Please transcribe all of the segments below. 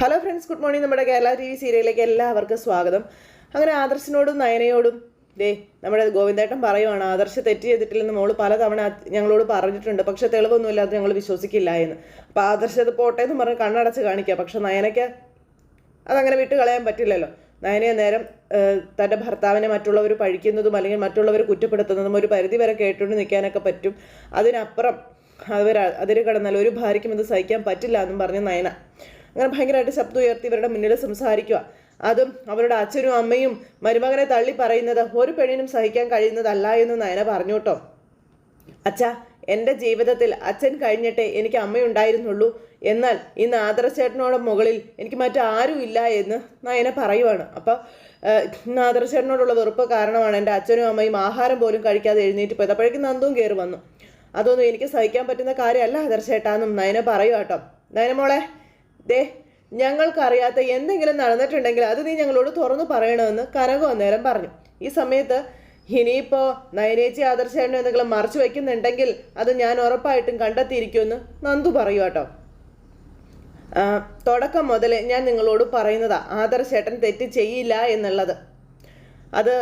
Hello friends good morning നമ്മുടെ Kerala T V സീരിയലിലേക്ക് എല്ലാവർക്കും സ്വാഗതം. അങ്ങനെ ആദർശിനോടും നയനയോടും ദേ നമ്മുടെ ഗോവിന്ദേട്ടൻ പറയുവാണ് ആദർശ് തെറ്റ് ചെയ്തിട്ടില്ലെന്ന് മോൾ പലതവണ തവണ ഞങ്ങളോട് പറഞ്ഞിട്ടുണ്ട്. പക്ഷെ തെളിവൊന്നുമില്ല അത് ഞങ്ങൾ വിശ്വസിക്കില്ല എന്ന്. അപ്പോൾ ആദർശ് അത് പോട്ടെ എന്ന് പറഞ്ഞ് കണ്ണടച്ച് കാണിക്കുക പക്ഷെ നയനയ്ക്ക് അതങ്ങനെ വിട്ട് കളയാൻ പറ്റില്ലല്ലോ. നയനയെ നേരം തന്റെ ഭർത്താവിനെ മറ്റുള്ളവർ പഴിക്കുന്നതും അല്ലെങ്കിൽ മറ്റുള്ളവർ കുറ്റപ്പെടുത്തുന്നതും ഒരു പരിധി വരെ കേട്ടുകൊണ്ട് നിൽക്കാനൊക്കെ പറ്റും. അതിനപ്പുറം അവർ അതിര് കടന്നാൽ ഒരു ഭാര്യയ്ക്കും ഇത് സഹിക്കാൻ പറ്റില്ല എന്നും പറഞ്ഞ് നയന അങ്ങനെ ഭയങ്കരമായിട്ട് ശബ്ദം ഉയർത്തി ഇവരുടെ മുന്നിൽ സംസാരിക്കുക. അതും അവരുടെ അച്ഛനും അമ്മയും മരുമകനെ തള്ളി പറയുന്നത് ഒരു പെണ്ണിനും സഹിക്കാൻ കഴിയുന്നതല്ല എന്ന് നയന പറഞ്ഞു കേട്ടോ. അച്ഛ എന്റെ ജീവിതത്തിൽ അച്ഛൻ കഴിഞ്ഞിട്ടേ എനിക്ക് അമ്മയുണ്ടായിരുന്നുള്ളൂ. എന്നാൽ ഇന്ന് ആദർശേട്ടനോട് മുകളിൽ എനിക്ക് മറ്റാരും ഇല്ല എന്ന് നയന പറയുവാണ്. അപ്പോൾ ആദർശേട്ടനോടുള്ള വെറുപ്പ് കാരണമാണ് എന്റെ അച്ഛനും അമ്മയും ആഹാരം പോലും കഴിക്കാതെ എഴുന്നേറ്റ് പോയത്. അപ്പോഴേക്കും നന്ദും കയറി വന്നു. അതൊന്നും എനിക്ക് സഹിക്കാൻ പറ്റുന്ന കാര്യമല്ല ആദർശേട്ടാന്നും നയന പറയുക കേട്ടോ. നയന മോളെ ദേ ഞങ്ങൾക്കറിയാത്ത എന്തെങ്കിലും നടന്നിട്ടുണ്ടെങ്കിൽ അത് നീ ഞങ്ങളോട് തുറന്നു പറയണമെന്ന് കനകം അന്നേരം പറഞ്ഞു. ഈ സമയത്ത് ഇനിയിപ്പോൾ നയനേച്ചി ആദർശേണ എന്തെങ്കിലും മറച്ചു വയ്ക്കുന്നുണ്ടെങ്കിൽ അത് ഞാൻ ഉറപ്പായിട്ടും കണ്ടെത്തിയിരിക്കുമെന്ന് നന്ദു പറയൂ കേട്ടോ. തുടക്കം മുതലേ ഞാൻ നിങ്ങളോട് പറയുന്നതാ ആദർശേട്ടൻ തെറ്റ് ചെയ്യില്ല എന്നുള്ളത്. അത്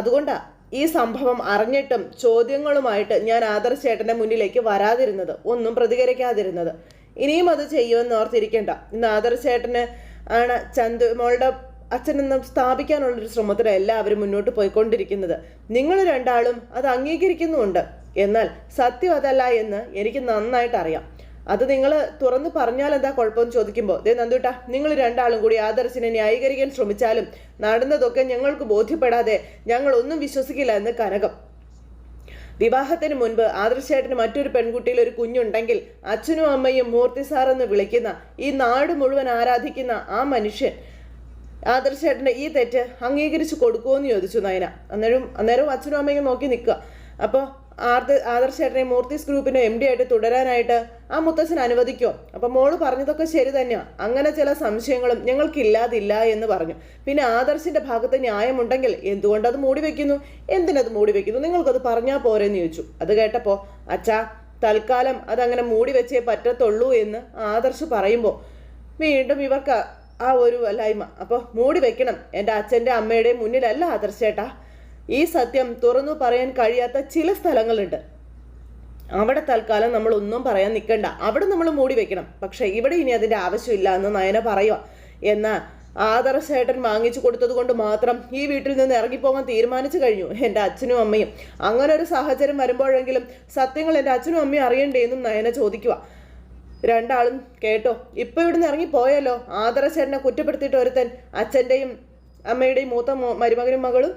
അതുകൊണ്ടാ ഈ സംഭവം അറിഞ്ഞിട്ടും ചോദ്യങ്ങളുമായിട്ട് ഞാൻ ആദർശേട്ടന്റെ മുന്നിലേക്ക് വരാതിരുന്നത് ഒന്നും പ്രതികരിക്കാതിരുന്നത്. ഇനിയും അത് ചെയ്യുമെന്ന് ഓർത്തിരിക്കേണ്ട. ഇന്ന് ആദർശേട്ടന് ആണ് ചന്തു മോളുടെ അച്ഛനെന്ന് സ്ഥാപിക്കാനുള്ളൊരു ശ്രമത്തിലാണ് എല്ലാവരും മുന്നോട്ട് പോയിക്കൊണ്ടിരിക്കുന്നത്. നിങ്ങൾ രണ്ടാളും അത് അംഗീകരിക്കുന്നുമുണ്ട്. എന്നാൽ സത്യം അതല്ല എന്ന് എനിക്ക് നന്നായിട്ട് അറിയാം. അത് നിങ്ങൾ തുറന്ന് പറഞ്ഞാൽ എന്താ കുഴപ്പമെന്ന് ചോദിക്കുമ്പോൾ ദേ നന്ദുട്ട നിങ്ങൾ രണ്ടാളും കൂടി ആദർശിനെ ന്യായീകരിക്കാൻ ശ്രമിച്ചാലും നടന്നതൊക്കെ ഞങ്ങൾക്ക് ബോധ്യപ്പെടാതെ ഞങ്ങൾ ഒന്നും വിശ്വസിക്കില്ല എന്ന് കനകം. വിവാഹത്തിന് മുൻപ് ആദർശേട്ടന് മറ്റൊരു പെൺകുട്ടിയിൽ ഒരു കുഞ്ഞുണ്ടെങ്കിൽ അച്ഛനും അമ്മയും മൂർത്തി സാർ എന്ന് വിളിക്കുന്ന ഈ നാട് മുഴുവൻ ആരാധിക്കുന്ന ആ മനുഷ്യൻ ആദർശേട്ടന്റെ ഈ തെറ്റ് അംഗീകരിച്ചു കൊടുക്കുമോ എന്ന് ചോദിച്ചു നയന. അന്നേരം അന്നേരം അച്ഛനും അമ്മയും നോക്കി നിൽക്കുക. അപ്പോൾ ആർദ ആദർശേട്ടനെ മൂർത്തിസ് ഗ്രൂപ്പിന്റെ എം ഡി ആയിട്ട് തുടരാനായിട്ട് ആ മുത്തച്ഛൻ അനുവദിക്കോ? അപ്പം മോൾ പറഞ്ഞതൊക്കെ ശരി തന്നെയാണ് അങ്ങനെ ചില സംശയങ്ങളും ഞങ്ങൾക്കില്ലാതില്ല എന്ന് പറഞ്ഞു. പിന്നെ ആദർശിന്റെ ഭാഗത്ത് ന്യായമുണ്ടെങ്കിൽ എന്തുകൊണ്ടത് മൂടി വെക്കുന്നു? എന്തിനത് മൂടി വെക്കുന്നു? നിങ്ങൾക്കത് പറഞ്ഞാൽ പോരെന്ന് ചോദിച്ചു. അത് കേട്ടപ്പോൾ അച്ഛാ തൽക്കാലം അതങ്ങനെ മൂടി വെച്ചേ പറ്റത്തുള്ളൂ എന്ന് ആദർശ് പറയുമ്പോൾ വീണ്ടും ഇവർക്ക് ആ ഒരു വല്ലായ്മ അപ്പോൾ മൂടി വെക്കണം. എന്റെ അച്ഛന്റെ അമ്മയുടെയും മുന്നിലല്ല ആദർശേട്ടാ ഈ സത്യം തുറന്നു പറയാൻ കഴിയാത്ത ചില സ്ഥലങ്ങളുണ്ട്. അവിടെ തൽക്കാലം നമ്മൾ ഒന്നും പറയാൻ നിൽക്കണ്ട അവിടെ നമ്മൾ മൂടി വെക്കണം. പക്ഷേ ഇവിടെ ഇനി അതിന്റെ ആവശ്യമില്ല എന്ന് നയന പറയുക എന്നാൽ ആദർശേട്ടൻ വാങ്ങിച്ചു കൊടുത്തത് കൊണ്ട് മാത്രം ഈ വീട്ടിൽ നിന്ന് ഇറങ്ങിപ്പോകാൻ തീരുമാനിച്ചു കഴിഞ്ഞു. എന്റെ അച്ഛനും അമ്മയും. അങ്ങനെ ഒരു സാഹചര്യം വരുമ്പോഴെങ്കിലും സത്യങ്ങൾ എന്റെ അച്ഛനും അമ്മയും അറിയണ്ടേ എന്നും നയന ചോദിക്കുക രണ്ടാളും കേട്ടോ ഇപ്പൊ ഇവിടുന്ന് പോയാലോ ആദർശേട്ടനെ കുറ്റപ്പെടുത്തിയിട്ട് ഒരുത്തൻ അച്ഛന്റെയും അമ്മയുടെയും മൂത്ത മരുമകനും മകളും?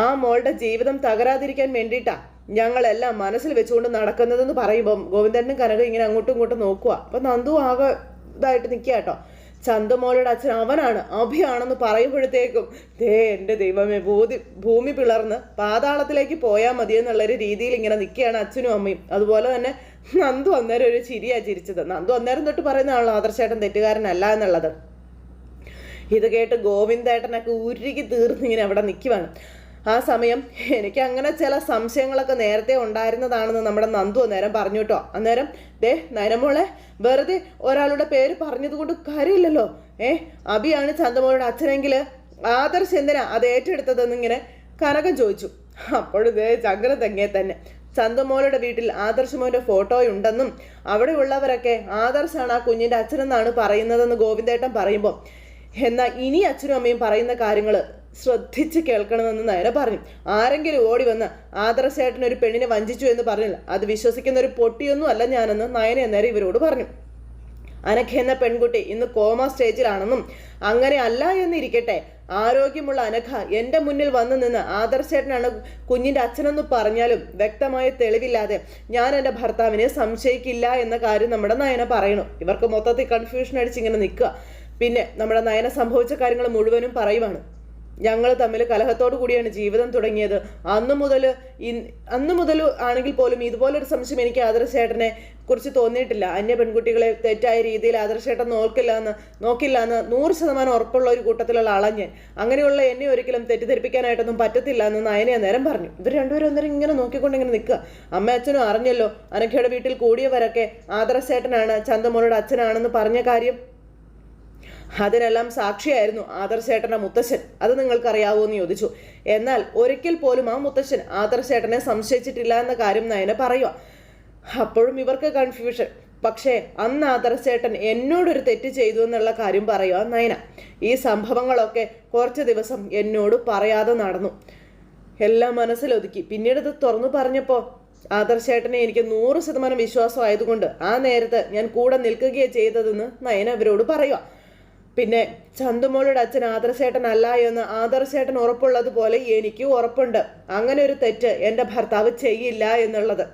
ആ മോളുടെ ജീവിതം തകരാതിരിക്കാൻ വേണ്ടിയിട്ടാ ഞങ്ങളെല്ലാം മനസ്സിൽ വെച്ചുകൊണ്ട് നടക്കുന്നതെന്ന് പറയുമ്പം ഗോവിന്ദനും കനകം ഇങ്ങനെ അങ്ങോട്ടും ഇങ്ങോട്ടും നോക്കുക അപ്പൊ നന്ദു ആകെ ഇതായിട്ട് നിൽക്കുക കേട്ടോ. ചന്ദമോളുടെ അച്ഛൻ അവനാണ് അഭിയാണെന്ന് പറയുമ്പോഴത്തേക്കും ദേ എന്റെ ദൈവമേ ഭൂതി ഭൂമി പിളർന്ന് പാതാളത്തിലേക്ക് പോയാൽ മതി എന്നുള്ളൊരു രീതിയിൽ ഇങ്ങനെ നിൽക്കുകയാണ് അച്ഛനും അമ്മയും. അതുപോലെ തന്നെ നന്ദു അന്നേരം ഒരു ചിരിയാ ചിരിച്ചത്. നന്ദു അന്നേരം തൊട്ട് പറയുന്നതാണല്ലോ ആദർശേട്ടൻ തെറ്റുകാരനല്ല എന്നുള്ളത്. ഇത് കേട്ട് ഗോവിന്ദേട്ടനൊക്കെ ഉരുകി തീർന്ന് ഇങ്ങനെ അവിടെ നിൽക്കുവാണ്. ആ സമയം എനിക്ക് അങ്ങനെ ചില സംശയങ്ങളൊക്കെ നേരത്തെ ഉണ്ടായിരുന്നതാണെന്ന് നമ്മുടെ നന്ദു അന്നേരം പറഞ്ഞു കേട്ടോ. അന്നേരം ദേ നരമോളെ വെറുതെ ഒരാളുടെ പേര് പറഞ്ഞതുകൊണ്ട് കാര്യമില്ലല്ലോ. ഏ അബിയാണ് ചന്തമോളുടെ അച്ഛനെങ്കിൽ ആദർശ് എന്തിനാ അത് ഏറ്റെടുത്തതെന്നിങ്ങനെ കനകം ചോദിച്ചു. അപ്പോഴിതേ ചങ്കര തെങ്ങേ തന്നെ. ചന്തമോളുടെ വീട്ടിൽ ആദർശമോന്റെ ഫോട്ടോ ഉണ്ടെന്നും അവിടെ ഉള്ളവരൊക്കെ ആദർശാണ് ആ കുഞ്ഞിന്റെ അച്ഛനെന്നാണ് പറയുന്നതെന്ന് ഗോവിന്ദേട്ടൻ പറയുമ്പോൾ എന്നാൽ ഇനി അച്ഛനും അമ്മയും പറയുന്ന കാര്യങ്ങൾ ശ്രദ്ധിച്ച് കേൾക്കണമെന്ന് നയന പറഞ്ഞു. ആരെങ്കിലും ഓടി വന്ന് ആദർശേട്ടൻ ഒരു പെണ്ണിനെ വഞ്ചിച്ചു എന്ന് പറഞ്ഞില്ല. അത് വിശ്വസിക്കുന്ന ഒരു പൊട്ടിയൊന്നും അല്ല ഞാനെന്ന് നയന അന്നേരം ഇവരോട് പറഞ്ഞു. അനഘ എന്ന പെൺകുട്ടി ഇന്ന് കോമ സ്റ്റേജിലാണെന്നും അങ്ങനെ അല്ല എന്നിരിക്കട്ടെ. ആരോഗ്യമുള്ള അനഘ എന്റെ മുന്നിൽ വന്നു നിന്ന് ആദർശേട്ടനാണ് കുഞ്ഞിന്റെ അച്ഛനെന്ന് പറഞ്ഞാലും വ്യക്തമായ തെളിവില്ലാതെ ഞാൻ എന്റെ ഭർത്താവിനെ സംശയിക്കില്ല എന്ന കാര്യം നമ്മുടെ നയന പറയണം. ഇവർക്ക് മൊത്തത്തിൽ കൺഫ്യൂഷൻ അടിച്ച് ഇങ്ങനെ നിൽക്കുക. പിന്നെ നമ്മുടെ നയന സംഭവിച്ച കാര്യങ്ങൾ മുഴുവനും പറയുവാണ്. ഞങ്ങൾ തമ്മിൽ കലഹത്തോടു കൂടിയാണ് ജീവിതം തുടങ്ങിയത്. അന്ന് മുതൽ അന്ന് മുതൽ ആണെങ്കിൽ പോലും ഇതുപോലൊരു സംശയം എനിക്ക് ആദർശേട്ടനെ കുറിച്ച് തോന്നിയിട്ടില്ല. അന്യ പെൺകുട്ടികളെ തെറ്റായ രീതിയിൽ ആദർശേട്ടൻ നോക്കില്ല എന്ന് നോക്കില്ല എന്ന് നൂറ് ശതമാനം ഉറപ്പുള്ള ഒരു കൂട്ടത്തിലുള്ള ആളാണ് അങ്ങനെയുള്ള എന്നെ ഒരിക്കലും തെറ്റിദ്ധരിപ്പിക്കാനായിട്ടൊന്നും പറ്റത്തില്ല എന്ന് നയനെ നേരം പറഞ്ഞു. ഇവർ രണ്ടുപേരും അന്നേരം ഇങ്ങനെ നോക്കിക്കൊണ്ട് ഇങ്ങനെ നിൽക്കുക. അമ്മ അച്ഛനും അറിഞ്ഞല്ലോ അനഘയുടെ വീട്ടിൽ കൂടിയവരൊക്കെ ആദർശേട്ടനാണ് ചന്തമോളുടെ അച്ഛനാണെന്ന് പറഞ്ഞ കാര്യം. അതിനെല്ലാം സാക്ഷിയായിരുന്നു ആദർശേട്ടന്റെ മുത്തശ്ശൻ. അത് നിങ്ങൾക്കറിയാവോ എന്ന് ചോദിച്ചു. എന്നാൽ ഒരിക്കൽ പോലും ആ മുത്തശ്ശൻ ആദർശേട്ടനെ സംശയിച്ചിട്ടില്ല എന്ന കാര്യം നയന പറയുക അപ്പോഴും ഇവർക്ക് കൺഫ്യൂഷൻ പക്ഷേ അന്ന് ആദർശേട്ടൻ എന്നോടൊരു തെറ്റ് ചെയ്തു എന്നുള്ള കാര്യം പറയുക നയന. ഈ സംഭവങ്ങളൊക്കെ കുറച്ച് ദിവസം എന്നോട് പറയാതെ നടന്നു. എല്ലാം മനസ്സിലൊതുക്കി. പിന്നീട് ഇത് തുറന്നു പറഞ്ഞപ്പോൾ ആദർശേട്ടനെ എനിക്ക് നൂറ് ശതമാനം വിശ്വാസം ആയതുകൊണ്ട് ആ നേരത്ത് ഞാൻ കൂടെ നിൽക്കുകയാണ് ചെയ്തതെന്ന് നയന അവരോട് പറയുക പിന്നെ ചന്തുമോളുടെ അച്ഛൻ ആദർശേട്ടൻ അല്ല എന്ന് ആദർശേട്ടൻ ഉറപ്പുള്ളതുപോലെ എനിക്ക് ഉറപ്പുണ്ട്. അങ്ങനെ ഒരു തെറ്റ് എന്റെ ഭർത്താവ് ചെയ്യില്ല എന്നുള്ളത്.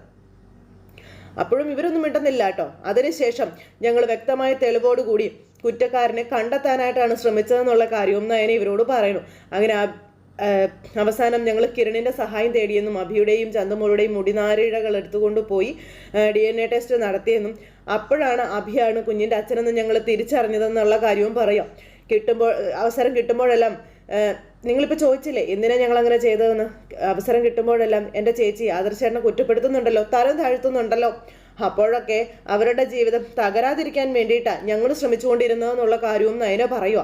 അപ്പോഴും ഇവരൊന്നും മിണ്ടുന്നില്ല കേട്ടോ. അതിനുശേഷം ഞങ്ങൾ വ്യക്തമായ തെളിവോടുകൂടി കുറ്റക്കാരനെ കണ്ടെത്താനായിട്ടാണ് ശ്രമിച്ചതെന്നുള്ള കാര്യവും നയന ഇവരോട് പറയുന്നു. അങ്ങനെ അവസാനം ഞങ്ങൾ കിരണിന്റെ സഹായം തേടിയെന്നും അഭിയുടെയും ചന്ദമോളുടെയും മുടിനാരിഴകൾ എടുത്തുകൊണ്ട് പോയി ഡി എൻ എ ടെസ്റ്റ് നടത്തിയെന്നും അപ്പോഴാണ് അഭിയാണ് കുഞ്ഞിന്റെ അച്ഛനെന്ന് ഞങ്ങൾ തിരിച്ചറിഞ്ഞതെന്നുള്ള കാര്യവും പറയാം. കിട്ടുമ്പോൾ അവസരം കിട്ടുമ്പോഴെല്ലാം നിങ്ങളിപ്പോൾ ചോദിച്ചില്ലേ എന്തിനാണ് ഞങ്ങൾ അങ്ങനെ ചെയ്തതെന്ന്? അവസരം കിട്ടുമ്പോഴെല്ലാം എന്റെ ചേച്ചി ആദർശേട്ടനെ കുറ്റപ്പെടുത്തുന്നുണ്ടല്ലോ തരം താഴ്ത്തുന്നുണ്ടല്ലോ. അപ്പോഴൊക്കെ അവരുടെ ജീവിതം തകരാതിരിക്കാൻ വേണ്ടിയിട്ടാണ് ഞങ്ങൾ ശ്രമിച്ചുകൊണ്ടിരുന്നതെന്നുള്ള കാര്യവും നയന പറയുക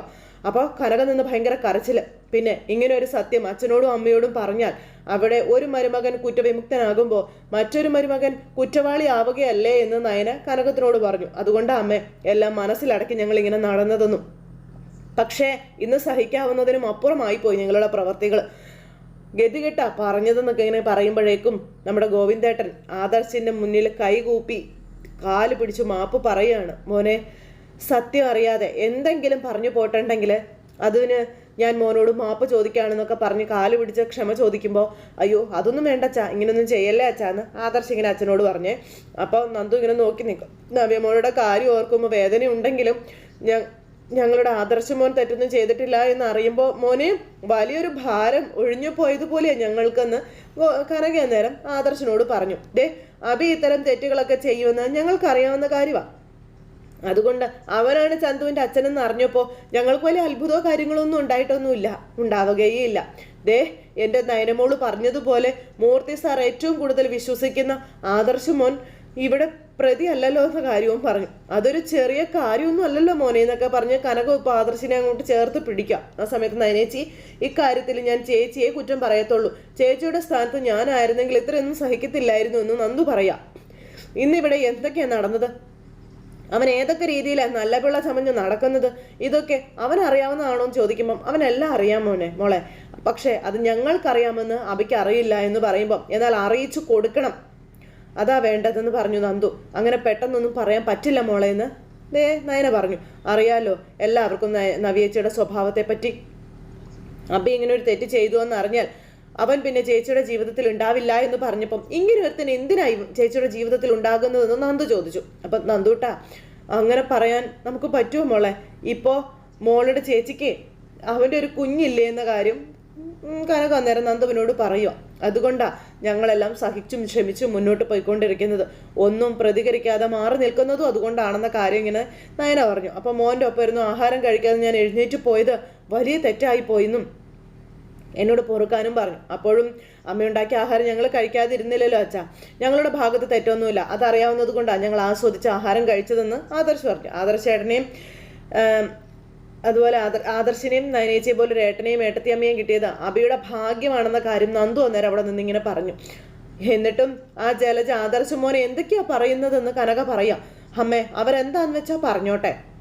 അപ്പോൾ കനക നിന്ന് ഭയങ്കര കരച്ചിൽ. പിന്നെ ഇങ്ങനെ ഒരു സത്യം അച്ഛനോടും അമ്മയോടും പറഞ്ഞാൽ അവിടെ ഒരു മരുമകൻ കുറ്റവിമുക്തനാകുമ്പോൾ മറ്റൊരു മരുമകൻ കുറ്റവാളി ആവുകയല്ലേ എന്ന് നയന കനകത്തിനോട് പറഞ്ഞു. അതുകൊണ്ട് അമ്മ എല്ലാം മനസ്സിലടക്കി ഞങ്ങൾ ഇങ്ങനെ നടന്നതെന്നും. പക്ഷേ ഇന്ന് സഹിക്കാവുന്നതിനും അപ്പുറമായി പോയി ഞങ്ങളുടെ പ്രവർത്തികൾ ഗതികെട്ട പറഞ്ഞതെന്നൊക്കെ ഇങ്ങനെ പറയുമ്പോഴേക്കും നമ്മുടെ ഗോവിന്ദേട്ടൻ ആദർശിന്റെ മുന്നിൽ കൈകൂപ്പി കാൽ പിടിച്ചു മാപ്പ് പറയുകയാണ്. മോനെ സത്യം അറിയാതെ എന്തെങ്കിലും പറഞ്ഞു പോട്ടുണ്ടെങ്കിൽ അതിന് ഞാൻ മോനോട് മാപ്പ് ചോദിക്കുകയാണെന്നൊക്കെ പറഞ്ഞ് കാൽ പിടിച്ച് ക്ഷമ ചോദിക്കുമ്പോൾ അയ്യോ അതൊന്നും വേണ്ട അച്ഛാ ഇങ്ങനൊന്നും ചെയ്യല്ലേ അച്ഛാന്ന് ആദർശ് ഇങ്ങനെ അച്ഛനോട് പറഞ്ഞേ. അപ്പോൾ നന്ദു ഇങ്ങനെ നോക്കി നിൽക്കും നവ്യമോളുടെ കാര്യം ഓർക്കുമ്പോൾ വേദന ഉണ്ടെങ്കിലും ഞാൻ ഞങ്ങളുടെ ആദർശ മോൻ തെറ്റൊന്നും ചെയ്തിട്ടില്ല എന്ന് അറിയുമ്പോൾ മോനെ വലിയൊരു ഭാരം ഒഴിഞ്ഞു പോയതുപോലെയാണ് ഞങ്ങൾക്കെന്ന് ഗോ- നേരം ആദർശനോട് പറഞ്ഞു. ദേ അഭി ഇത്തരം തെറ്റുകളൊക്കെ ചെയ്യുമെന്ന് ഞങ്ങൾക്കറിയാവുന്ന കാര്യമാണ് അതുകൊണ്ട് അവനാണ് ചന്തുവിന്റെ അച്ഛനെന്ന് അറിഞ്ഞപ്പോൾ ഞങ്ങൾക്ക് വലിയ അത്ഭുതമോ കാര്യങ്ങളോ ഒന്നും ഉണ്ടായിട്ടൊന്നുമില്ല. ഉണ്ടാവുകയില്ല ദേ എന്റെ നയനമോൾ പറഞ്ഞതുപോലെ മൂർത്തി സാർ ഏറ്റവും കൂടുതൽ വിശ്വസിക്കുന്ന ആദർശ മോൻ ഇവിടെ പ്രതി അല്ലല്ലോ എന്ന കാര്യവും പറഞ്ഞു. അതൊരു ചെറിയ കാര്യമൊന്നും അല്ലല്ലോ മോനെ എന്നൊക്കെ പറഞ്ഞ് കനക ഇപ്പോൾ ആദർശിനെ അങ്ങോട്ട് ചേർത്ത് പിടിക്കാം ആ സമയത്ത് നയനേച്ചി ഇക്കാര്യത്തിൽ ഞാൻ ചേച്ചിയെ കുറ്റം പറയത്തുള്ളൂ. ചേച്ചിയുടെ സ്ഥാനത്ത് ഞാനായിരുന്നെങ്കിൽ ഇത്രയൊന്നും സഹിക്കത്തില്ലായിരുന്നു എന്ന് നന്ദു പറയാം. ഇന്നിവിടെ എന്തൊക്കെയാണ് നടന്നത്? അവൻ ഏതൊക്കെ രീതിയിലാണ് നല്ല പിള്ള ചമഞ്ഞ് നടക്കുന്നത്? ഇതൊക്കെ അവൻ അറിയാവുന്നതാണോ എന്ന് ചോദിക്കുമ്പം അവനെല്ലാം അറിയാം മോനെ മോളെ. പക്ഷേ അത് ഞങ്ങൾക്കറിയാമെന്ന് അബിക്ക് അറിയില്ല എന്ന് പറയുമ്പം എന്നാൽ അറിയിച്ചു കൊടുക്കണം. അതാ വേണ്ടതെന്ന് പറഞ്ഞു നന്ദു. അങ്ങനെ പെട്ടെന്നൊന്നും പറയാൻ പറ്റില്ല മോളെ എന്ന് ദേ നയന പറഞ്ഞു. അറിയാലോ എല്ലാവർക്കും നവിയേച്ചിയുടെ സ്വഭാവത്തെപ്പറ്റി. സ്വഭാവത്തെ പറ്റി അബി ഇങ്ങനെ ഒരു തെറ്റ് ചെയ്തു എന്ന് അറിഞ്ഞാൽ അവൻ പിന്നെ ചേച്ചിയുടെ ജീവിതത്തിൽ ഉണ്ടാവില്ല എന്ന് പറഞ്ഞപ്പം ഇങ്ങനെ ഒരുത്തൻ എന്തിനായി ചേച്ചിയുടെ ജീവിതത്തിൽ ഉണ്ടാകുന്നതെന്ന് നന്ദു ചോദിച്ചു. അപ്പം നന്ദൂട്ടാ അങ്ങനെ പറയാൻ നമുക്ക് പറ്റുമോ മോളെ? ഇപ്പോ മോളുടെ ചേച്ചിക്ക് അവന്റെ ഒരു കുഞ്ഞില്ലേ എന്ന കാര്യം കനക അന്നേരം നന്ദുവിനോട് പറയുക അതുകൊണ്ടാ ഞങ്ങളെല്ലാം സഹിച്ചും ക്ഷമിച്ചും മുന്നോട്ട് പോയിക്കൊണ്ടിരിക്കുന്നത്. ഒന്നും പ്രതികരിക്കാതെ മാറി നിൽക്കുന്നതും അതുകൊണ്ടാണെന്ന കാര്യം ഇങ്ങനെ നയന പറഞ്ഞു. അപ്പൊ മോന്റെ ഒപ്പം ആഹാരം കഴിക്കാതെ ഞാൻ എഴുന്നേറ്റ് പോയത് വലിയ തെറ്റായി പോയിന്നും എന്നോട് പൊറുക്കാനും പറഞ്ഞു. അപ്പോഴും അമ്മയുണ്ടാക്കിയ ആഹാരം ഞങ്ങൾ കഴിക്കാതിരുന്നില്ലല്ലോ അച്ഛാ. ഞങ്ങളുടെ ഭാഗത്ത് തെറ്റൊന്നുമില്ല. അതറിയാവുന്നത് കൊണ്ടാണ് ഞങ്ങൾ ആസ്വദിച്ച് ആഹാരം കഴിച്ചതെന്ന് ആദർശ് പറഞ്ഞു. ആദർശ് ഏട്ടനെയും അതുപോലെ ആദർ ആദർശിനെയും നയനേച്ചിയെ പോലെ ഒരു ഏട്ടനെയും ഏട്ടത്തിയമ്മയും കിട്ടിയത് അബിയുടെ ഭാഗ്യമാണെന്ന കാര്യം നന്ദു അന്നേരം അവിടെ നിന്ന് ഇങ്ങനെ പറഞ്ഞു. എന്നിട്ടും ആ ജലജ ആദർശ് മോനെ എന്തൊക്കെയാ പറയുന്നതെന്ന് കനക പറയാം. അമ്മേ അവരെന്താന്ന് വെച്ചാ പറഞ്ഞോട്ടെ.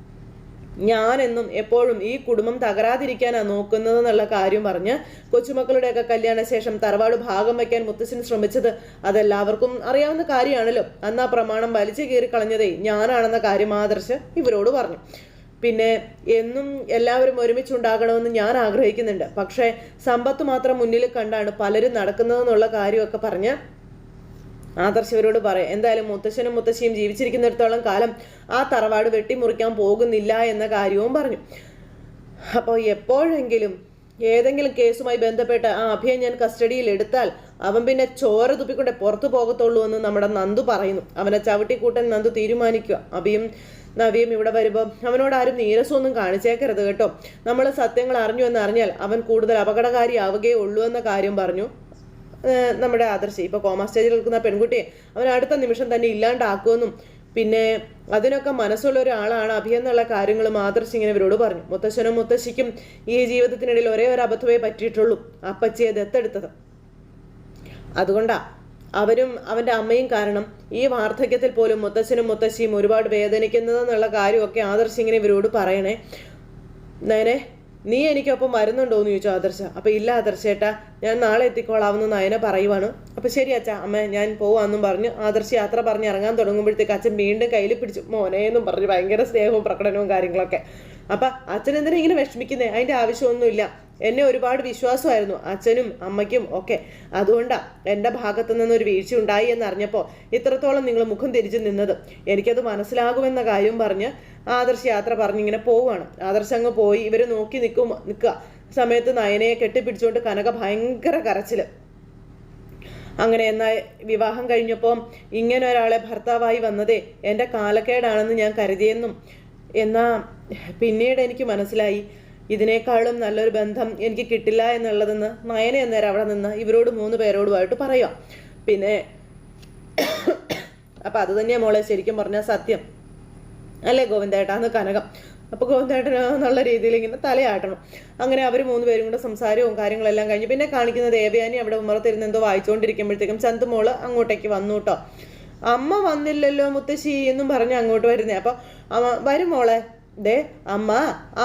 ഞാനെന്നും എപ്പോഴും ഈ കുടുംബം തകരാതിരിക്കാനാണ് നോക്കുന്നത് എന്നുള്ള കാര്യം പറഞ്ഞ് കൊച്ചുമക്കളുടെയൊക്കെ കല്യാണശേഷം തറവാട് ഭാഗം വയ്ക്കാൻ മുത്തശ്ശൻ ശ്രമിച്ചത് അതെല്ലാവർക്കും അറിയാവുന്ന കാര്യമാണല്ലോ. അന്ന് ആ പ്രമാണം വലിച്ചു കീറി കളഞ്ഞതേ ഞാനാണെന്ന കാര്യം ആദർശ് ഇവരോട് പറഞ്ഞു. പിന്നെ എന്നും എല്ലാവരും ഒരുമിച്ചുണ്ടാകണമെന്ന് ഞാൻ ആഗ്രഹിക്കുന്നുണ്ട്. പക്ഷേ സമ്പത്ത് മാത്രം മുന്നിൽ കണ്ടാണ് പലരും നടക്കുന്നതെന്നുള്ള കാര്യമൊക്കെ പറഞ്ഞ് ആദർശവരോട് പറയാം എന്തായാലും മുത്തശ്ശനും മുത്തശ്ശിയും ജീവിച്ചിരിക്കുന്നിടത്തോളം കാലം ആ തറവാട് വെട്ടിമുറിക്കാൻ പോകുന്നില്ല എന്ന കാര്യവും പറഞ്ഞു. അപ്പോൾ എപ്പോഴെങ്കിലും ഏതെങ്കിലും കേസുമായി ബന്ധപ്പെട്ട് ആ അഭിയെ ഞാൻ കസ്റ്റഡിയിൽ എടുത്താൽ അവൻ പിന്നെ ചോര തുപ്പിക്കൊണ്ട് പുറത്തു പോകത്തുള്ളൂ എന്ന് നമ്മുടെ നന്ദു പറയുന്നു. അവനെ ചവിട്ടിക്കൂട്ടൻ നന്ദു തീരുമാനിക്കുക. അഭിയും നവിയും ഇവിടെ വരുമ്പോൾ അവനോട് ആരും നീരസമൊന്നും കാണിച്ചേക്കരുത് കേട്ടോ. നമ്മൾ സത്യങ്ങൾ അറിഞ്ഞു എന്ന് അറിഞ്ഞാൽ അവൻ കൂടുതൽ അപകടകാരിയാവുകയേ ഉള്ളൂ എന്ന കാര്യം പറഞ്ഞു. നമ്മുടെ ആദർശി. ഇപ്പൊ കോമ സ്റ്റേജിൽ നിൽക്കുന്ന പെൺകുട്ടിയെ അവൻ അടുത്ത നിമിഷം തന്നെ ഇല്ലാണ്ടാക്കുമെന്നും പിന്നെ അതിനൊക്കെ മനസ്സുള്ള ഒരാളാണ് അഭി എന്നുള്ള കാര്യങ്ങൾ ആദർശ് ഇങ്ങനെ ഇവരോട് പറഞ്ഞു. മുത്തശ്ശനും മുത്തശ്ശിക്കും ഈ ജീവിതത്തിനിടയിൽ ഒരേ ഒരു അബദ്ധമേ പറ്റിയിട്ടുള്ളൂ. അപ്പച്ചിയെ ദത്തെടുത്തത്. അതുകൊണ്ടാ അവരും അവന്റെ അമ്മയും കാരണം ഈ വാർദ്ധക്യത്തിൽ പോലും മുത്തശ്ശനും മുത്തശ്ശിയും ഒരുപാട് വേദനിക്കുന്നതെന്നുള്ള കാര്യമൊക്കെ ആദർശ് ഇങ്ങനെ ഇവരോട് പറയണേ. നയനെ നീ എനിക്കൊപ്പം വരുന്നുണ്ടോ എന്ന് ചോദിച്ചു ആദർശ. അപ്പൊ ഇല്ല ആദർശേട്ടാ ഞാൻ നാളെ എത്തിക്കോളാവുന്ന നയന പറയുവാണ്. അപ്പൊ ശരി അച്ഛാ അമ്മ ഞാൻ പോവാന്നും പറഞ്ഞു ആദർശ യാത്ര പറഞ്ഞ് ഇറങ്ങാൻ തുടങ്ങുമ്പോഴത്തേക്ക് അച്ഛൻ വീണ്ടും കയ്യിൽ പിടിച്ചു. മോനെ എന്നും പറഞ്ഞ് ഭയങ്കര സ്നേഹവും പ്രകടനവും കാര്യങ്ങളൊക്കെ. അപ്പൊ അച്ഛൻ എന്തിനാ ഇങ്ങനെ വിഷമിക്കുന്നേ? അതിന്റെ ആവശ്യമൊന്നുമില്ല. എന്നെ ഒരുപാട് വിശ്വാസമായിരുന്നു അച്ഛനും അമ്മയ്ക്കും ഒക്കെ. അതുകൊണ്ടാണ് എന്റെ ഭാഗത്തു നിന്നൊരു വീഴ്ച ഉണ്ടായി എന്നറിഞ്ഞപ്പോൾ ഇത്രത്തോളം നിങ്ങൾ മുഖം തിരിച്ചു നിന്നത്. എനിക്കത് മനസ്സിലാകുമെന്ന കാര്യം പറഞ്ഞ് ആദർശ് യാത്ര പറഞ്ഞിങ്ങനെ പോവുകയാണ്. ആദർശ് അങ്ങ് പോയി ഇവർ നോക്കി നിൽക്കും നിൽക്കുക. സമയത്ത് നയനയെ കെട്ടിപ്പിടിച്ചുകൊണ്ട് കനക ഭയങ്കര കരച്ചിൽ അങ്ങനെ എന്നാൽ വിവാഹം കഴിഞ്ഞപ്പോൾ ഇങ്ങനെ ഒരാളെ ഭർത്താവായി വന്നതേ എന്റെ കാലക്കേടാണെന്ന് ഞാൻ കരുതിയെന്നും. എന്നാ പിന്നീട് എനിക്ക് മനസ്സിലായി ഇതിനേക്കാളും നല്ലൊരു ബന്ധം എനിക്ക് കിട്ടില്ല എന്നുള്ളതെന്ന് നയന എന്നേരം അവിടെ നിന്ന് ഇവരോട് മൂന്ന് പേരോടുമായിട്ട് പറയാം. പിന്നെ അപ്പം അത് തന്നെയാണ് മോളെ ശരിക്കും പറഞ്ഞാൽ സത്യം. അല്ലേ ഗോവിന്ദേട്ടാന്ന് കനകം. അപ്പോൾ ഗോവിന്ദേട്ടൻ എന്നുള്ള രീതിയിൽ ഇങ്ങനെ തലയാട്ടണം. അങ്ങനെ അവർ മൂന്ന് പേരും കൂടെ സംസാരവും കാര്യങ്ങളെല്ലാം കഴിഞ്ഞ് പിന്നെ കാണിക്കുന്ന ദേവയാനി അവിടെ ഉമ്മറത്തിരുന്ന് എന്തോ വായിച്ചുകൊണ്ടിരിക്കുമ്പോഴത്തേക്കും ചന്തുമോൾ അങ്ങോട്ടേക്ക് വന്നു അമ്മ വന്നില്ലല്ലോ മുത്തശ്ശി എന്നും പറഞ്ഞ് അങ്ങോട്ട് വരുന്നേ. അപ്പോൾ അമ്മ വരും മോളെ. ദേ അമ്മ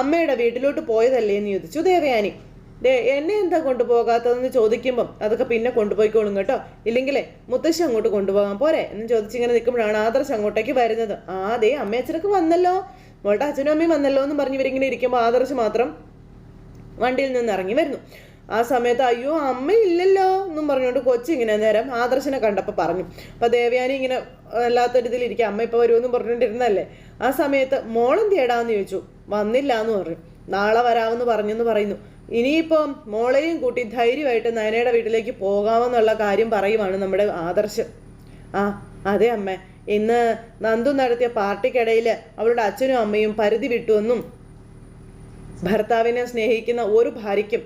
അമ്മയുടെ വീട്ടിലോട്ട് പോയതല്ലേ എന്ന് ചോദിച്ചു. ദേവയാനി ദേ എന്നെ എന്താ കൊണ്ടുപോകാത്തതെന്ന് ചോദിക്കുമ്പം അതൊക്കെ പിന്നെ കൊണ്ടുപോയിക്കോളും കേട്ടോ. ഇല്ലെങ്കിലേ മുത്തശ്ശി അങ്ങോട്ട് കൊണ്ടുപോകാൻ പോരെ എന്ന് ചോദിച്ചിങ്ങനെ നിൽക്കുമ്പോഴാണ് ആദർശ് അങ്ങോട്ടേക്ക് വരുന്നത്. ആ ദേ അമ്മയച്ചനൊക്കെ വന്നല്ലോ. മോളുടെ അച്ഛനും അമ്മയും വന്നല്ലോ എന്ന് പറഞ്ഞ് ഇവരിങ്ങനെ ഇരിക്കുമ്പോൾ ആദർശ് മാത്രം വണ്ടിയിൽ നിന്ന് ഇറങ്ങി വരുന്നു. ആ സമയത്ത് അയ്യോ അമ്മ ഇല്ലല്ലോ എന്നും പറഞ്ഞുകൊണ്ട് കൊച്ചു ഇങ്ങനെ നേരം ആദർശനെ കണ്ടപ്പോൾ പറഞ്ഞു. അപ്പോൾ ദേവയാനി ഇങ്ങനെ അല്ലാത്ത ഇരിക്കുക അമ്മ ഇപ്പൊ വരുമെന്നും പറഞ്ഞുകൊണ്ടിരുന്നല്ലേ ആ സമയത്ത് മോളെന്ത് തേടാന്ന് ചോദിച്ചു. വന്നില്ല എന്ന് പറഞ്ഞു. നാളെ വരാമെന്ന് പറഞ്ഞെന്ന് പറയുന്നു. ഇനിയിപ്പോൾ മോളെയും കൂട്ടി ധൈര്യമായിട്ട് നയനയുടെ വീട്ടിലേക്ക് പോകാമെന്നുള്ള കാര്യം പറയുവാണ് നമ്മുടെ ആദർശ് ആ അതെ അമ്മ. ഇന്ന് നന്ദു നടത്തിയ പാർട്ടിക്കിടയിൽ അവളുടെ അച്ഛനും അമ്മയും പരിധി വിട്ടുവെന്നും ഭർത്താവിനെ സ്നേഹിക്കുന്ന ഒരു ഭാര്യയ്ക്കും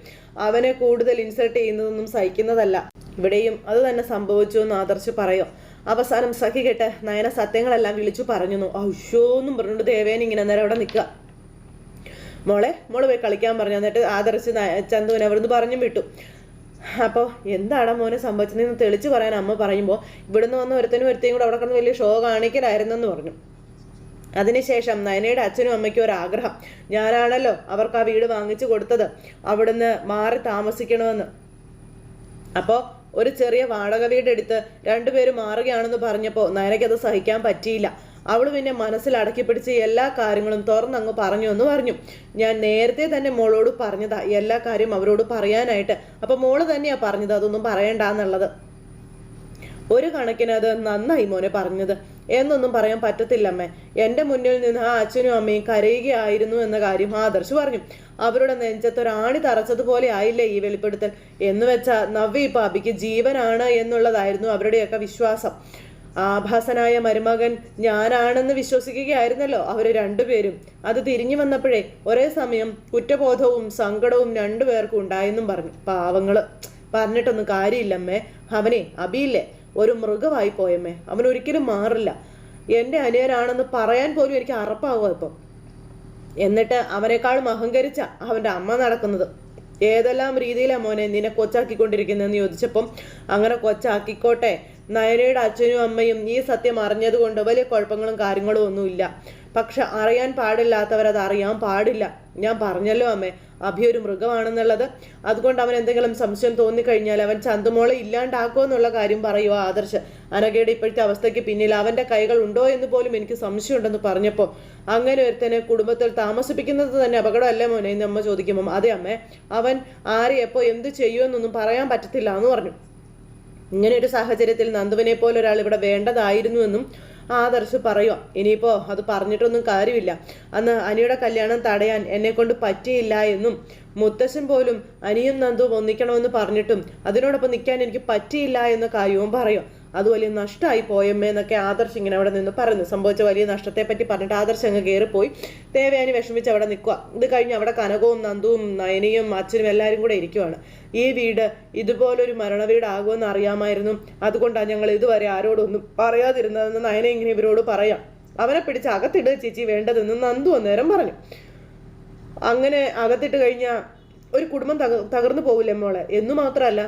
അവനെ കൂടുതൽ ഇൻസൾട്ട് ചെയ്യുന്നതൊന്നും സഹിക്കുന്നതല്ല. ഇവിടെയും അത് തന്നെ സംഭവിച്ചു എന്ന് ആദർശ് പറയോ. അവസാനം സഖി കേട്ട് നയന സത്യങ്ങളെല്ലാം വിളിച്ചു പറഞ്ഞു ഔഷോ എന്നും പറഞ്ഞുകൊണ്ട് ദേവേൻ ഇങ്ങനെ നേരം അവിടെ നിൽക്കുക. മോളെ മോൾ പോയി കളിക്കാൻ പറഞ്ഞു. എന്നിട്ട് ആദർശ് ചന്തുവിനെ അവിടുന്ന് പറഞ്ഞു വിട്ടു. അപ്പോൾ എന്താണ് മോനെ സംഭവിച്ചതെന്ന് തെളിച്ച് പറയാൻ അമ്മ പറയുമ്പോൾ ഇവിടുന്ന് വന്ന ഒരുത്തനും ഒരുത്തേയും കൂടെ അവിടെ കിടന്ന് വലിയ ഷോ കാണിക്കലായിരുന്നെന്ന് പറഞ്ഞു. അതിനുശേഷം നയനയുടെ അച്ഛനും അമ്മയ്ക്കും ഒരു ആഗ്രഹം ഞാനാണല്ലോ അവർക്ക് ആ വീട് വാങ്ങിച്ചു കൊടുത്തത്. അവിടുന്ന് മാറി താമസിക്കണമെന്ന്. അപ്പോൾ ഒരു ചെറിയ വാടക വീടെടുത്ത് രണ്ടുപേരും മാറുകയാണെന്ന് പറഞ്ഞപ്പോൾ നയനയ്ക്കത് സഹിക്കാൻ പറ്റിയില്ല. അവൾ പിന്നെ മനസ്സിൽ അടക്കി പിടിച്ച് എല്ലാ കാര്യങ്ങളും തുറന്നങ്ങ് പറഞ്ഞു എന്ന് പറഞ്ഞു. ഞാൻ നേരത്തെ തന്നെ മോളോട് പറഞ്ഞതാ എല്ലാ കാര്യവും അവരോട് പറയാനായിട്ട്. അപ്പൊ മോൾ തന്നെയാ പറഞ്ഞത് അതൊന്നും പറയണ്ടെന്നുള്ളത് ഒരു കണക്കിന് അത് നന്നായി മോനെ പറഞ്ഞത്. എന്നൊന്നും പറയാൻ പറ്റത്തില്ലമ്മേ എന്റെ മുന്നിൽ നിന്ന് ആ അച്ഛനും അമ്മയും കരയുകയായിരുന്നു എന്ന കാര്യം ആദർശ് പറഞ്ഞു. അവരുടെ നെഞ്ചത്തൊരാണി തറച്ചതുപോലെ ആയില്ലേ ഈ വെളിപ്പെടുത്തൽ? എന്ന് വെച്ചാൽ നവ്വി പാപിക്ക് ജീവനാണ് എന്നുള്ളതായിരുന്നു അവരുടെയൊക്കെ വിശ്വാസം. ആഭാസനായ മരുമകൻ ഞാനാണെന്ന് വിശ്വസിക്കുകയായിരുന്നല്ലോ അവർ രണ്ടുപേരും. അത് തിരിഞ്ഞു വന്നപ്പോഴേ ഒരേ സമയം കുറ്റബോധവും സങ്കടവും രണ്ടുപേർക്കും ഉണ്ടായെന്നും പറഞ്ഞു. പാവങ്ങൾ. പറഞ്ഞിട്ടൊന്നും കാര്യമില്ലമ്മേ അവനെ അബിയില്ലേ? ഒരു മൃഗമായി പോയമ്മേ. അവൻ ഒരിക്കലും മാറില്ല. എന്റെ അനിയനാണെന്ന് പറയാൻ പോലും എനിക്ക് അറപ്പാവുക ഇപ്പം. എന്നിട്ട് അവനേക്കാളും അഹങ്കരിച്ച അവന്റെ അമ്മ നടക്കുന്നത്. ഏതെല്ലാം രീതിയിലാണ് മോനെ നിന്നെ കൊച്ചാക്കിക്കൊണ്ടിരിക്കുന്നതെന്ന് ചോദിച്ചപ്പം അങ്ങനെ കൊച്ചാക്കിക്കോട്ടെ നയനയുടെ അച്ഛനും അമ്മയും ഈ സത്യം അറിഞ്ഞതുകൊണ്ട് വലിയ കുഴപ്പങ്ങളും കാര്യങ്ങളും ഒന്നുമില്ല. പക്ഷെ അറിയാൻ പാടില്ലാത്തവരത് അറിയാൻ പാടില്ല. ഞാൻ പറഞ്ഞല്ലോ അമ്മേ അഭി ഒരു മൃഗമാണെന്നുള്ളത്. അതുകൊണ്ട് അവൻ എന്തെങ്കിലും സംശയം തോന്നിക്കഴിഞ്ഞാൽ അവൻ ചന്തുമോളെ ഇല്ലാണ്ടാക്കുമോ എന്നുള്ള കാര്യം പറയുക ആദർശ്. അനഘയുടെ ഇപ്പോഴത്തെ അവസ്ഥയ്ക്ക് പിന്നിൽ അവന്റെ കൈകൾ ഉണ്ടോ എന്ന് പോലും എനിക്ക് സംശയമുണ്ടെന്ന് പറഞ്ഞപ്പോൾ അങ്ങനെ ഒരുത്തനെ കുടുംബത്തിൽ താമസിപ്പിക്കുന്നത് തന്നെ അപകടമല്ലേ മോനെ? എന്ന് അമ്മ ചോദിക്കുമ്പം അതെ അമ്മേ അവൻ ആരെ എപ്പോൾ എന്ത് ചെയ്യുമെന്നൊന്നും പറയാൻ പറ്റത്തില്ല എന്ന് പറഞ്ഞു. ഇങ്ങനെ ഒരു സാഹചര്യത്തിൽ നന്ദുവിനെ പോലെ ഒരാൾ ഇവിടെ വേണ്ടതായിരുന്നുവെന്നും ആദർശ് പറയുക ഇനിയിപ്പോൾ അത് പറഞ്ഞിട്ടൊന്നും കാര്യമില്ല. അന്ന് അനിയുടെ കല്യാണം തടയാൻ എന്നെ കൊണ്ട് പറ്റിയില്ല എന്നും മുത്തശ്ശൻ പോലും അനിയും നന്ദുവും ഒന്നിക്കണമെന്ന് പറഞ്ഞിട്ടും അതിനോടൊപ്പം നിൽക്കാൻ എനിക്ക് പറ്റിയില്ല എന്ന കാര്യവും പറയും അത് വലിയ നഷ്ടമായി പോയമ്മേ എന്നൊക്കെ ആദർശ് ഇങ്ങനെ അവിടെ നിന്ന് പറഞ്ഞു സംഭവിച്ച വലിയ നഷ്ടത്തെ പറ്റി പറഞ്ഞിട്ട് ആദർശ് അങ്ങ് കയറിപ്പോയി ദേവയാനി വിഷമിച്ച് അവിടെ നിൽക്കുക ഇത് കഴിഞ്ഞ് അവിടെ കനകവും നന്ദുവും നയനിയും അച്ഛനും എല്ലാവരും കൂടെ ഇരിക്കുവാണ്. ഈ വീട് ഇതുപോലൊരു മരണ വീടാകുമെന്ന് അറിയാമായിരുന്നു. അതുകൊണ്ടാണ് ഞങ്ങൾ ഇതുവരെ ആരോടൊന്നും പറയാതിരുന്നതെന്ന് നയന ഇങ്ങനെ ഇവരോട് പറയാം. അവനെ പിടിച്ച് അകത്തിടുക ചേച്ചി വേണ്ടതെന്ന് നന്ദു അന്നേരം പറഞ്ഞു. അങ്ങനെ അകത്തിട്ട് കഴിഞ്ഞാൽ ഒരു കുടുംബം തക തകർന്നു പോകില്ലേ മോളെ? എന്നു മാത്രമല്ല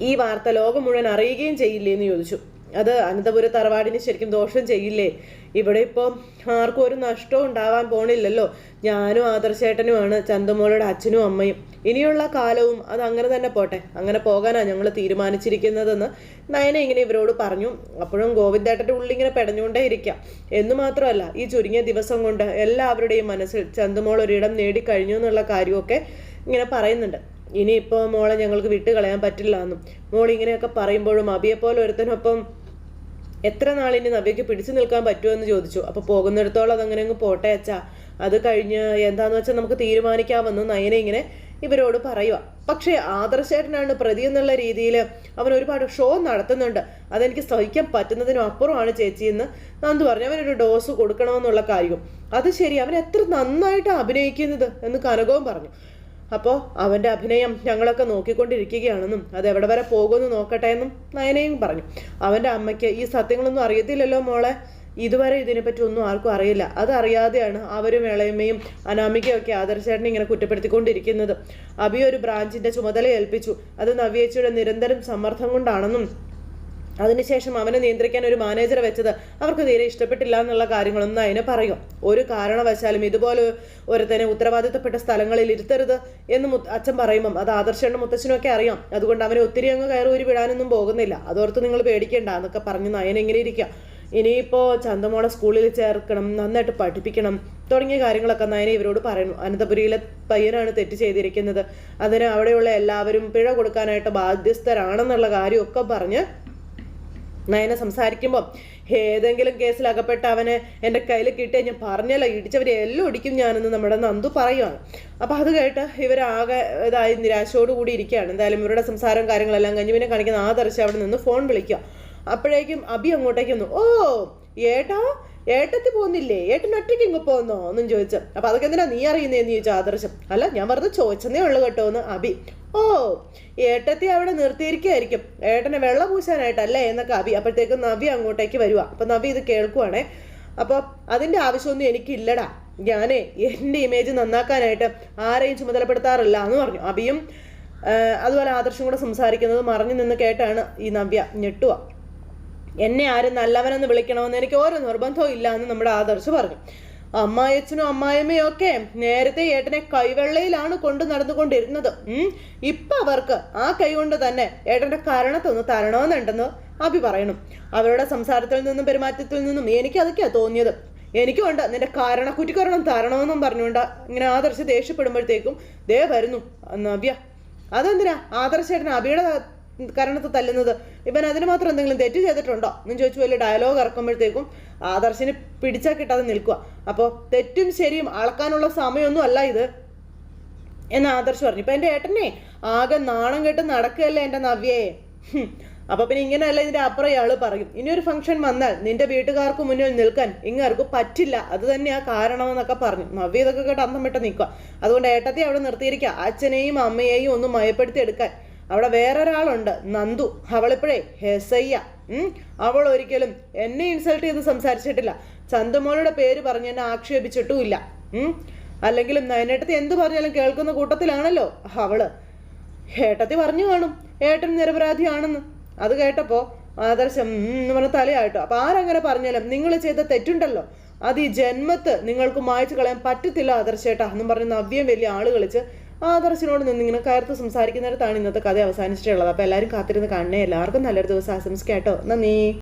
ഈ വാർത്ത ലോകം മുഴുവൻ അറിയുകയും ചെയ്യില്ലേ എന്ന് ചോദിച്ചു. അത് അനന്തപുര തറവാടിന് ശരിക്കും ദോഷം ചെയ്യില്ലേ? ഇവിടെ ഇപ്പോൾ ആർക്കും ഒരു നഷ്ടവും ഉണ്ടാവാൻ പോണില്ലല്ലോ. ഞാനും ആദർശേട്ടനുമാണ് ചന്തുമോളുടെ അച്ഛനും അമ്മയും. ഇനിയുള്ള കാലവും അത് അങ്ങനെ തന്നെ പോട്ടെ. അങ്ങനെ പോകാനാണ് ഞങ്ങൾ തീരുമാനിച്ചിരിക്കുന്നതെന്ന് നയന ഇങ്ങനെ ഇവരോട് പറഞ്ഞു. അപ്പോഴും ഗോവിന്ദേട്ടന്റെ ഉള്ളിൽ ഇങ്ങനെ പെടഞ്ഞുകൊണ്ടേ ഇരിക്കാം. എന്ന് മാത്രമല്ല ഈ ചുരുങ്ങിയ ദിവസം കൊണ്ട് എല്ലാവരുടെയും മനസ്സിൽ ചന്തുമോൾ ഒരിടം നേടിക്കഴിഞ്ഞു എന്നുള്ള കാര്യമൊക്കെ ഇങ്ങനെ പറയുന്നുണ്ട്. ഇനിയിപ്പോൾ മോളെ ഞങ്ങൾക്ക് വിട്ട് കളയാൻ പറ്റില്ല എന്നും മോൾ ഇങ്ങനെയൊക്കെ പറയുമ്പോഴും അബിയെപ്പോലെ ഒരുത്തനൊപ്പം എത്ര നാളിനി നവ്യയ്ക്ക് പിടിച്ചു നിൽക്കാൻ പറ്റുമെന്ന് ചോദിച്ചു. അപ്പോൾ പോകുന്നിടത്തോളം അതങ്ങനെ അങ്ങ് പോട്ടെ അച്ഛാ. അത് കഴിഞ്ഞ് എന്താന്ന് വെച്ചാൽ നമുക്ക് തീരുമാനിക്കാമെന്ന് നയന ഇങ്ങനെ ഇവരോട് പറയുക പക്ഷേ ആദർശേട്ടനാണ് പ്രതി എന്നുള്ള രീതിയിൽ അവൻ ഒരുപാട് ഷോ നടത്തുന്നുണ്ട്. അതെനിക്ക് സഹിക്കാൻ പറ്റുന്നതിനും അപ്പുറമാണ് ചേച്ചി എന്ന് നന്ദു പറഞ്ഞു. അവനൊരു ഡോസ് കൊടുക്കണമെന്നുള്ള കാര്യം. അത് ശരി അവൻ എത്ര നന്നായിട്ട് അഭിനയിക്കുന്നത് എന്ന് കനകവും പറഞ്ഞു. അപ്പോൾ അവന്റെ അഭിനയം ഞങ്ങളൊക്കെ നോക്കിക്കൊണ്ടിരിക്കുകയാണെന്നും അത് എവിടെ വരെ പോകുമെന്ന് നോക്കട്ടെ എന്നും നയനയും പറഞ്ഞു. അവന്റെ അമ്മയ്ക്ക് ഈ സത്യങ്ങളൊന്നും അറിയത്തില്ലല്ലോ മോളെ. ഇതുവരെ ഇതിനെപ്പറ്റി ഒന്നും ആർക്കും അറിയില്ല. അതറിയാതെയാണ് അവരും ഇളയമ്മയും അനാമികയൊക്കെ ആദർശേട്ടനെ ഇങ്ങനെ കുറ്റപ്പെടുത്തിക്കൊണ്ടിരിക്കുന്നത്. അബി ഒരു ബ്രാഞ്ചിന്റെ ചുമതല ഏൽപ്പിച്ചു. അത് നവ്യേച്ചിയുടെ നിരന്തരം സമ്മർദ്ദം കൊണ്ടാണെന്നും അതിനുശേഷം അവനെ നിയന്ത്രിക്കാൻ ഒരു മാനേജറെ വെച്ചത് അവർക്ക് തീരെ ഇഷ്ടപ്പെട്ടില്ല എന്നുള്ള കാര്യങ്ങളൊന്നും അതിനെ പറയും. ഒരു കാരണവശാലും ഇതുപോലെ ഒരുത്തനെ ഉത്തരവാദിത്തപ്പെട്ട സ്ഥലങ്ങളിൽ ഇരുത്തരുത് എന്ന് അച്ഛൻ പറയുമ്പം അത് ആദർശന്റെ മുത്തച്ഛനൊക്കെ അറിയാം. അതുകൊണ്ട് അവനെ ഒത്തിരി അങ്ങ് കയറി ഒരു വിടാനൊന്നും പോകുന്നില്ല. അതോർത്ത് നിങ്ങൾ പേടിക്കേണ്ട എന്നൊക്കെ പറഞ്ഞ് നയനെങ്ങനെ ഇരിക്കുക ഇനിയിപ്പോൾ ചന്തമോളെ സ്കൂളിൽ ചേർക്കണം നന്നായിട്ട് പഠിപ്പിക്കണം തുടങ്ങിയ കാര്യങ്ങളൊക്കെ നയന ഇവരോട് പറയുന്നു. അനന്തപുരിയിലെ പയ്യനാണ് തെറ്റ് ചെയ്തിരിക്കുന്നത്. അതിന് അവിടെയുള്ള എല്ലാവരും പിഴ കൊടുക്കാനായിട്ട് ബാധ്യസ്ഥരാണെന്നുള്ള കാര്യമൊക്കെ പറഞ്ഞ് നയന സംസാരിക്കുമ്പോൾ ഏതെങ്കിലും കേസിൽ അകപ്പെട്ട അവനെ എന്റെ കയ്യിൽ കിട്ടിയ ഞാൻ പറഞ്ഞല്ലോ ഇടിച്ചവരെ എല്ലാം ഇടിക്കും ഞാനെന്ന് നമ്മുടെ നന്ദു പറയുവാണ്. അപ്പോൾ അത് കേട്ട് ഇവരാകെ ഇതായി നിരാശയോടുകൂടി ഇരിക്കുകയാണ്. എന്തായാലും ഇവരുടെ സംസാരം കാര്യങ്ങളെല്ലാം കഴിഞ്ഞ് കാണിക്കുന്ന ആദർശം അവിടെ നിന്ന് ഫോൺ വിളിക്കുക. അപ്പോഴേക്കും അബി അങ്ങോട്ടേക്ക് വന്നു. ഓ ഏട്ടാ ഏട്ടത്തി പോകുന്നില്ലേ ഏട്ടൻ ഒറ്റയ്ക്ക് ഇങ്ങ് പോകുന്നോ എന്നും ചോദിച്ചു. അപ്പൊ അതൊക്കെ എന്തിനാ നീ അറിയുന്നേന്ന് ചോദിച്ചു ആദർശം. അല്ല ഞാൻ വെറുതെ ചോദിച്ചതേ ഉള്ളു കേട്ടോ എന്ന് അബി. ഓ ഏട്ടത്തി അവിടെ നിർത്തിയിരിക്കുകയായിരിക്കും. ഏട്ടനെ വെള്ളം പൂശാനായിട്ടല്ലേ എന്നൊക്കെ അബി അപ്പോഴത്തേക്കും നവി അങ്ങോട്ടേക്ക് വരുക അപ്പൊ നവി ഇത് കേൾക്കുവാണേ. അപ്പോൾ അതിന്റെ ആവശ്യമൊന്നും എനിക്കില്ലടാ. ഞാനേ എന്റെ ഇമേജ് നന്നാക്കാനായിട്ട് ആരെയും ചുമതലപ്പെടുത്താറില്ല എന്ന് പറഞ്ഞു. അബിയും അതുപോലെ ആദർശം കൂടെ സംസാരിക്കുന്നത് മറിഞ്ഞു നിന്ന് കേട്ടാണ് ഈ നവ്യ ഞെട്ടുക എന്നെ ആരും നല്ലവനെന്ന് വിളിക്കണമെന്ന് എനിക്ക് ഓരോ നിർബന്ധവും ഇല്ല എന്ന് നമ്മുടെ ആദർശ് പറഞ്ഞു. അമ്മായച്ചനും അമ്മായമ്മയും ഒക്കെ നേരത്തെ ഏട്ടനെ കൈവെള്ളയിലാണ് കൊണ്ട് നടന്നുകൊണ്ടിരുന്നത്. ഇപ്പൊ അവർക്ക് ആ കൈ കൊണ്ട് തന്നെ ഏട്ടന്റെ കരണത്തൊന്ന് തരണമെന്നുണ്ടെന്ന് അഭി പറയണം അവരുടെ സംസാരത്തിൽ നിന്നും പെരുമാറ്റത്തിൽ നിന്നും എനിക്ക് അതൊക്കെയാ തോന്നിയത് എനിക്കുണ്ട് നിന്റെ കാരണ കുറ്റിക്കരണം തരണമെന്നും പറഞ്ഞുകൊണ്ട് ഇങ്ങനെ ആദർശ ദേഷ്യപ്പെടുമ്പോഴത്തേക്കും ദേ വരുന്നു നവ്യ. അതെന്തിനാ? ആദർശേട്ടൻ അഭിയുടെ കരണത്ത് തല്ലുന്നത്. ഇവൻ അതിന് മാത്രം എന്തെങ്കിലും തെറ്റ് ചെയ്തിട്ടുണ്ടോ? എന്ന് ചോദിച്ചു വലിയ ഡയലോഗ് ഇറക്കുമ്പോഴത്തേക്കും ആദർശിന് പിടിച്ചാൽ കിട്ടാതെ നിൽക്കുക അപ്പോൾ തെറ്റും ശരിയും അളക്കാനുള്ള സമയമൊന്നും അല്ല ഇത്. എന്ന് ആദർശ് പറഞ്ഞു. ഇപ്പം എന്റെ ഏട്ടനെ ആകെ നാണം കെട്ട് നടക്കുകയല്ലേ എന്റെ നവ്യയെ? അപ്പോൾ പിന്നെ ഇങ്ങനെയല്ല ഇതിന്റെ അപ്പുറം ഇയാൾ പറയും. ഇനി ഒരു ഫംഗ്ഷൻ വന്നാൽ നിന്റെ വീട്ടുകാർക്ക് മുന്നിൽ നിൽക്കാൻ ഇങ്ങാർക്ക് പറ്റില്ല. അത് തന്നെയാ കാരണമെന്നൊക്കെ പറഞ്ഞു. നവ്യ ഇതൊക്കെ കേട്ട് അന്തം വിട്ട് നിൽക്കുക അതുകൊണ്ട് ഏട്ടത്തെ അവിടെ നിർത്തിയിരിക്കുക. അച്ഛനെയും അമ്മയെയും ഒന്ന് മയപ്പെടുത്തി എടുക്കാൻ അവിടെ വേറൊരാളുണ്ട് നന്ദു. അവളിപ്പോഴേ ഹെസയ്യ. അവൾ ഒരിക്കലും എന്നെ ഇൻസൾട്ട് ചെയ്ത് സംസാരിച്ചിട്ടില്ല. ചന്തുമോളുടെ പേര് പറഞ്ഞ് എന്നെ ആക്ഷേപിച്ചിട്ടുമില്ല. അല്ലെങ്കിലും നയനേട്ടത്തി എന്ത് പറഞ്ഞാലും കേൾക്കുന്ന കൂട്ടത്തിലാണല്ലോ അവൾ. ഏട്ടത്തി പറഞ്ഞു കാണും ഏട്ടൻ നിരപരാധിയാണെന്ന്. അത് കേട്ടപ്പോൾ ആദർശം എന്ന് പറഞ്ഞ തലയായിട്ടോ. അപ്പൊ ആരങ്ങനെ പറഞ്ഞാലും നിങ്ങൾ ചെയ്ത തെറ്റുണ്ടല്ലോ. അത് ഈ ജന്മത്ത് നിങ്ങൾക്ക് മായച്ചു കളയാൻ പറ്റത്തില്ല ആദർശേട്ടാ എന്നും പറഞ്ഞ് നവ്യം വലിയ ആൾ കളിച്ച് ആദർശിനോട് നിന്നിങ്ങനെ കയർത്ത് സംസാരിക്കുന്നിടത്താണ് ഇന്നത്തെ കഥ അവസാനിച്ചിട്ടുള്ളത്. അപ്പോൾ എല്ലാവരും കാത്തിരുന്ന് കാണണേ. എല്ലാവർക്കും നല്ലൊരു ദിവസം ആശംസിക്കാം കേട്ടോ. നന്ദി.